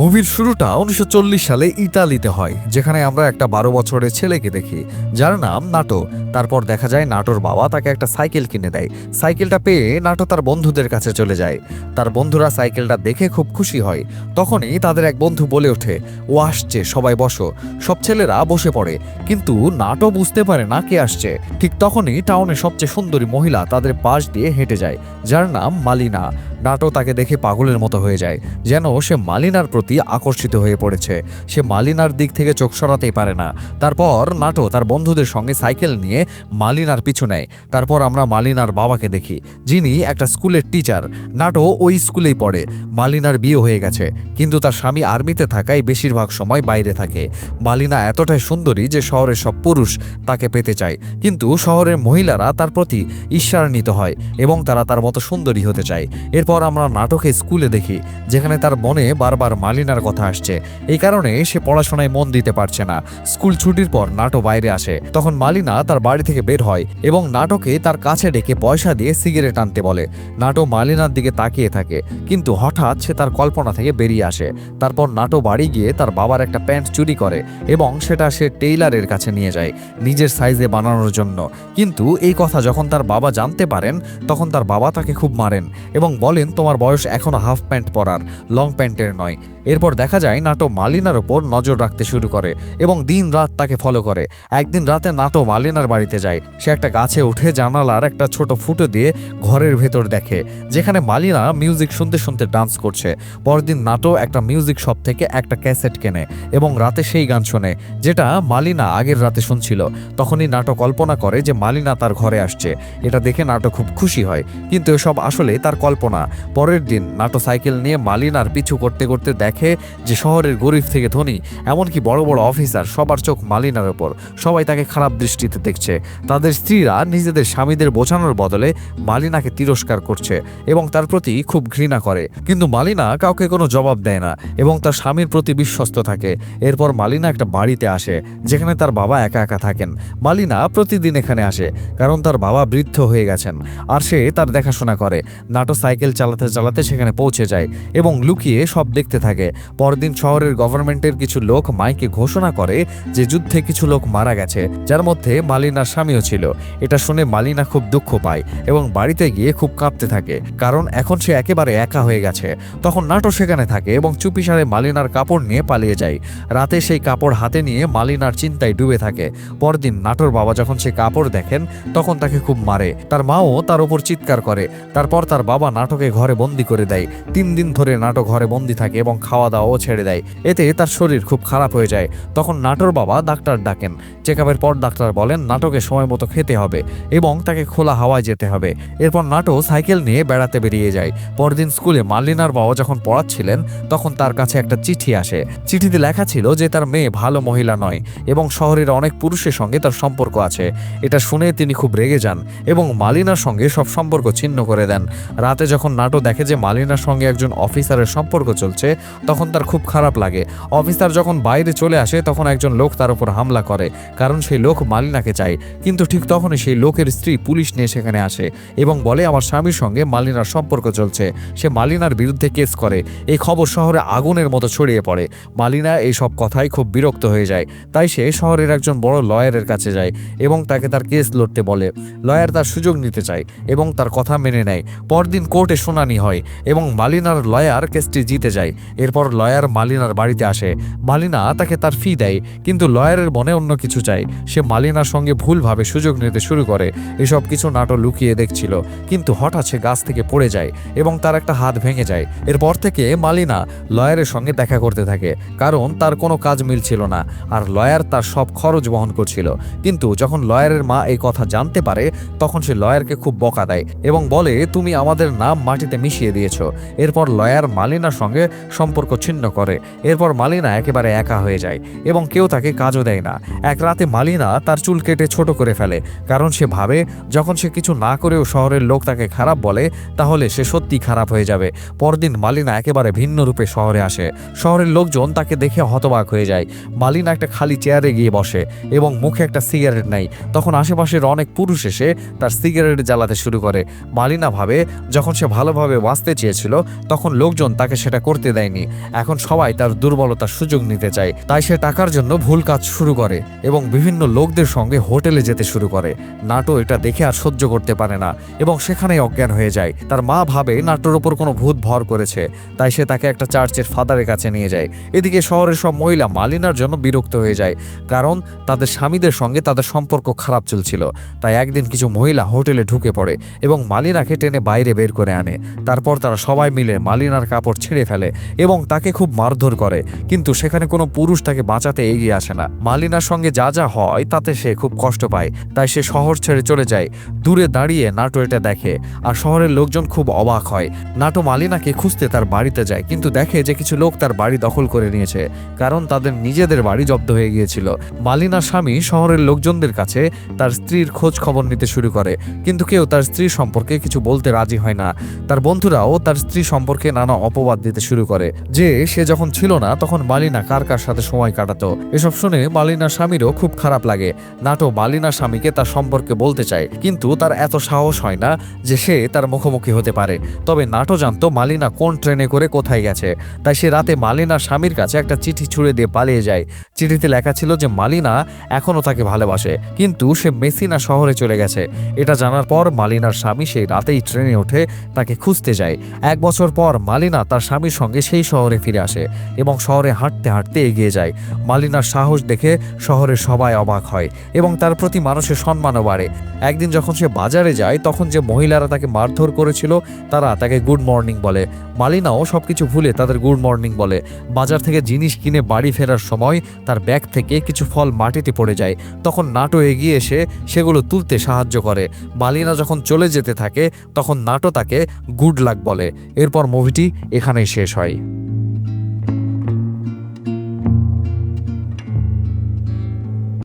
মুভির শুরুটা উনিশশো চল্লিশ সালে ইতালিতে হয়, যেখানে আমরা একটা বারো বছরের ছেলেকে দেখি। যার নাম নাটো। তারপর দেখা যায় নাটোর বাবা তাকে একটা সাইকেল কিনে দেয়। সাইকেলটা পেয়ে নাটো তার বন্ধুদের কাছে চলে যায়। তার বন্ধুরা সাইকেলটা দেখে খুব খুশি হয়। তখনই তাদের এক বন্ধু বলে ওঠে, ও আসছে, সবাই বসো। সব ছেলেরা বসে পড়ে, কিন্তু নাটো বুঝতে পারে না কে আসছে। ঠিক তখনই টাউনে সবচেয়ে সুন্দরী মহিলা তাদের পাশ দিয়ে হেঁটে যায়, যার নাম মালিনা। নাটো তাকে দেখে পাগলের মতো হয়ে যায়, যেন সে মালিনার প্রতি আকর্ষিত হয়ে পড়েছে। সে মালিনার দিক থেকে চোখ সরাতেই পারে না। তারপর নাটো তার বন্ধুদের সঙ্গে সাইকেল নিয়ে মালিনার পিছু নেয়। তারপর আমরা মালিনার বাবাকে দেখি, যিনি একটা স্কুলের টিচার। নাটো ওই স্কুলেই পড়ে। মালিনার বিয়ে হয়ে গেছে, কিন্তু তার স্বামী আর্মিতে থাকায় বেশিরভাগ সময় বাইরে থাকে। মালিনা এতটাই সুন্দরী যে শহরের সব পুরুষ তাকে পেতে চায়, কিন্তু শহরের মহিলারা তার প্রতি ঈর্ষান্বিত হয় এবং তারা তার মতো সুন্দরী হতে চায়। এরপর আমরা নাটকে স্কুলে দেখি, যেখানে তার মনে বারবার মালিনার কথা আসছে। এই কারণে সে পড়াশোনায় মন দিতে পারছে না। স্কুল ছুটির পর নাটো বাইরে আসে। তখন মালিনা তার বাড়ি থেকে বের হয় এবং নাটকে তার কাছে ডেকে পয়সা দিয়ে সিগারেট আনতে বলে। নাটো মালিনার দিকে তাকিয়ে থাকে, কিন্তু হঠাৎ সে তার কল্পনা থেকে বেরিয়ে আসে। তারপর নাটো বাড়ি গিয়ে তার বাবার একটা প্যান্ট চুরি করে এবং সেটা সে টেইলারের কাছে নিয়ে যায়, নিজের সাইজে বানানোর জন্য। কিন্তু এই কথা যখন তার বাবা জানতে পারেন, তখন তার বাবা তাকে খুব মারেন এবং বলেন তোমার বয়স এখনও হাফ প্যান্ট পরার লং প্যান্টের নয়। এরপর দেখা যায় নাটো মালিনার ওপর নজর রাখতে শুরু করে এবং দিন রাত তাকে ফলো করে। একদিন রাতে নাটো মালিনার বাড়িতে যায়। সে একটা গাছে উঠে জানালার একটা ছোট ফুটো দিয়ে ঘরের ভেতর দেখে, যেখানে মালিনা মিউজিক শুনতে শুনতে ডান্স করছে। পরদিন নাটো একটা মিউজিক শপ থেকে একটা ক্যাসেট কেনে এবং রাতে সেই গান শোনে, যেটা মালিনা আগের রাতে শুনছিল। তখনই নাটো কল্পনা করে যে মালিনা তার ঘরে আসছে। এটা দেখে নাটো খুব খুশি হয়, কিন্তু এসব আসলে তার কল্পনা। পরের দিন নাটো সাইকেল নিয়ে মালিনার পিছু করতে করতে দেখে যে শহরের গরিব থেকে ধনী, এমনকি বড় বড় অফিসার সবার চোখ মালিনার ওপর। সবাই তাকে খারাপ দৃষ্টিতে দেখছে। তাদের স্ত্রীরা নিজেদের স্বামীদের বোঝানোর বদলে মালিনাকে তিরস্কার করছে এবং তার প্রতি খুব ঘৃণা করে। কিন্তু মালিনা কাউকে কোনো জবাব দেয় না এবং তার স্বামীর প্রতি বিশ্বস্ত থাকে। এরপর মালিনা একটা বাড়িতে আসে, যেখানে তার বাবা একা একা থাকেন। মালিনা প্রতিদিন এখানে আসে, কারণ তার বাবা বৃদ্ধ হয়ে গেছেন। আর সে তার দেখাশোনা করে নাটো সাইকেল চালাতে চালাতে সেখানে পৌঁছে যায় এবং লুকিয়ে সব দেখতে থাকে। পরদিন শহরের গভর্নমেন্টের কিছু লোক মাইকে ঘোষণা করে যে যুদ্ধে কিছু লোক মারা গেছে, যার মধ্যে মালিনার স্বামীও ছিল। এটা শুনে মালিনা খুব দুঃখ পায় এবং বাড়িতে গিয়ে খুব কাঁপতে থাকে, কারণ এখন সে একেবারে একা হয়ে গেছে। তখন নাটো সেখানে থাকে এবং চুপিসারে মালিনার কাপড় নিয়ে পালিয়ে যায়। রাতে সেই কাপড় হাতে নিয়ে মালিনার চিন্তায় ডুবে থাকে। পরদিন নাটোর বাবা যখন সে কাপড় দেখেন, তখন তাকে খুব মারে। তার মাও তার উপর চিৎকার করে। তারপর তার বাবা নাটকে ঘরে বন্দি করে দেয়। তিন দিন ধরে নাটক ঘরে বন্দি থাকে এবং খাওয়া দাওয়াও ছেড়ে দেয়। এতে তার শরীর খুব খারাপ হয়ে যায়। তখন নাটোর বাবা ডাক্তার ডাকেন। চেক পর ডাক্তার বলেন, নাটকে সময় মতো খেতে হবে এবং তাকে খোলা হাওয়ায় যেতে হবে। এরপর নাটো সাইকেল নিয়ে বেড়াতে বেরিয়ে যায়। পরদিন স্কুলে মালিনার বাবা যখন পড়াচ্ছিলেন, তখন তার কাছে একটা চিঠি আসে। চিঠিতে লেখা ছিল যে তার মেয়ে ভালো মহিলা নয় এবং শহরের অনেক পুরুষের সঙ্গে তার সম্পর্ক আছে। এটা শুনে তিনি খুব রেগে যান এবং মালিনার সঙ্গে সব সম্পর্ক ছিন্ন করে দেন। রাতে যখন নাটো দেখে যে মালিনার সঙ্গে একজন অফিসারের সম্পর্ক চলছে তখন তার খুব খারাপ লাগে। অফিসার যখন বাইরে চলে আসে, তখন একজন লোক তার উপর হামলা করে, কারণ সেই লোক মালিনাকে চায়। কিন্তু ঠিক তখনই সেই লোকের স্ত্রী পুলিশ নিয়ে সেখানে আসে এবং বলে, আমার স্বামীর সঙ্গে মালিনার সম্পর্ক চলছে। সে মালিনার বিরুদ্ধে কেস করে। এই খবর শহরে আগুনের মতো ছড়িয়ে পড়ে। মালিনা এই সব কথায় খুব বিরক্ত হয়ে যায়। তাই সে শহরের একজন বড় লয়ারের কাছে যায় এবং তাকে তার কেস লড়তে বলে। লয়ার তার সুযোগ নিতে চায় এবং তার কথা মেনে নেয়। পরদিন কোর্টে শুনানি হয় এবং মালিনার লয়ার কেসটি জিতে যায় এরপর লয়ার মালিনার বাড়িতে আসে। মালিনা তাকে তার ফি দেয়, কিন্তু লয়ারের মনে অন্য কিছু চায়। সে মালিনার সঙ্গে ভুলভাবে সুযোগ নিতে শুরু করে। এসব কিছু নাটক লুকিয়ে দেখছিল, কিন্তু হঠাৎ সে গাছ থেকে পড়ে যায় এবং তার একটা হাত ভেঙে যায়। এরপর থেকে মালিনা লয়ারের সঙ্গে দেখা করতে থাকে, কারণ তার কোনো কাজ মিলছিল না, আর লয়ার তার সব খরচ বহন করছিল। কিন্তু যখন লয়ারের মা এই কথা জানতে পারে, তখন সে লয়ারকে খুব বকা দেয় এবং বলে, তুমি আমাদের নাম মাটিতে মিশিয়ে দিয়েছ। এরপর লয়ার মালিনার সঙ্গে সম্পর্ক ছিন্ন করে। এরপর মালিনা একেবারে একা হয়ে যায় এবং কেউ তাকে কাজও দেয় না। এক রাতে মালিনা তার চুল কেটে ছোট করে ফেলে, কারণ সে ভাবে যখন সে কিছু না করেও শহরের লোক তাকে খারাপ বলে, তাহলে সে সত্যি খারাপ হয়ে যাবে। পরদিন মালিনা একেবারে ভিন্ন রূপে শহরে আসে। শহরের লোকজন তাকে দেখে হতবাক হয়ে যায়। মালিনা একটা খালি চেয়ারে গিয়ে বসে এবং মুখে একটা সিগারেট নেয়। তখন আশেপাশের অনেক পুরুষ এসে তার সিগারেট জ্বালাতে শুরু করে। মালিনা ভাবে যখন সে ভালোভাবে বাঁচতে চেয়েছিল, তখন লোকজন তাকে সেটা করতে দেয়নি। এখন সবাই তার দুর্বলতার সুযোগ নিতে চায়। তাই সে টাকার জন্য ভুল কাজ শুরু করে এবং বিভিন্ন লোকদের সঙ্গে হোটেলে যেতে শুরু করে। নাটো এটা দেখে আর সহ্য করতে পারে না এবং সেখানেই অজ্ঞান হয়ে যায়। তার মা ভাবে নাটোর ওপর কোনো ভূত ভর করেছে, তাই সে তাকে একটা চার্চের ফাদারের কাছে নিয়ে যায়। এদিকে শহরের সব মহিলা মালিনার জন্য বিরক্ত হয়ে যায়, কারণ তাদের স্বামীদের সঙ্গে তাদের সম্পর্ক খারাপ চলছিল। তাই একদিন কিছু মহিলা হোটেলে ঢুকে পড়ে এবং মালিনাকে টেনে বাইরে বের করে আনে। তারপর তারা সবাই মিলে মালিনার কাপড় ছেড়ে ফেলে এবং তাকে খুব মারধর করে। কিন্তু সেখানে কোনো পুরুষ তাকে বাঁচাতে এগিয়ে আসে না। মালিনার সঙ্গে যা যা হয়, তাতে সে খুব কষ্ট পায়। তাই সে শহর ছেড়ে চলে যায়। দূরে দাঁড়িয়ে নাটো এটা দেখে। আর শহরের লোকজন খুব অবাক হয়। নাটো মালিনাকে খুঁজতে তার বাড়িতে যায়, কিন্তু দেখে যে কিছু লোক তার বাড়ি দখল করে নিয়েছে। কারণ তাদের নিজেদের বাড়ি জব্দ হয়ে গিয়েছিল। মালিনার স্বামী শহরের লোকজনদের কাছে তার স্ত্রীর খোঁজ খবর নিতে শুরু করে। কিন্তু কেউ তার স্ত্রী সম্পর্কে কিছু বলতে রাজি হয় না। তার বন্ধুরাও তার স্ত্রী সম্পর্কে নানা অপবাদ দিতে শুরু করে। যে সে যখন ছিল না, তখন মালিনা কার কার সাথে সময় কাটাতো? এসব শুনে মালিনার স্বামীরও খুব খারাপ লাগে। নাটো মালিনার স্বামীকে তার সম্পর্কে বলতে চায়, কিন্তু তার এত সাহস হয় না যে সে তার মুখোমুখি হতে পারে। তবে নাটো জানতো মালিনা কোন ট্রেনে করে কোথায় গেছে। তাই সে রাতে মালিনার স্বামীর কাছে একটা চিঠি ছুড়ে দিয়ে পালিয়ে যায়। চিঠিতে লেখা ছিল যে মালিনা এখনও তাকে ভালোবাসে, কিন্তু সে মেসিনা শহরে চলে গেছে। এটা জানার পর মালিনার স্বামী সেই রাতেই ট্রেনে ওঠে তাকে খুঁজতে যায়। এক বছর পর মালিনা তার স্বামীর সঙ্গে সেই শহরে ফিরে আসে এবং শহরে হাঁটতে হাঁটতে এগিয়ে যায়। মালিনার সাহস দেখে শহরের সবাই অবাক হয় এবং তার প্রতি মানুষের সম্মানও বাড়ে। একদিন যখন সে বাজারে যায়, তখন যে মহিলারা তাকে মারধর করেছিল, তারা তাকে গুড মর্নিং বলে। মালিনাও সব কিছু ভুলে তাদের গুড মর্নিং বলে। বাজার থেকে জিনিস কিনে বাড়ি ফেরার সময় তার ব্যাগ থেকে কিছু ফল মাটিতে পড়ে যায়। তখন নাটো এগিয়ে এসে সেগুলো তুলতে সাহায্য করে। মালিনা যখন চলে যেতে থাকে, তখন নাটো তাকে গুড লাক বলে। এরপর মুভিটি এখানেই শেষ হয়।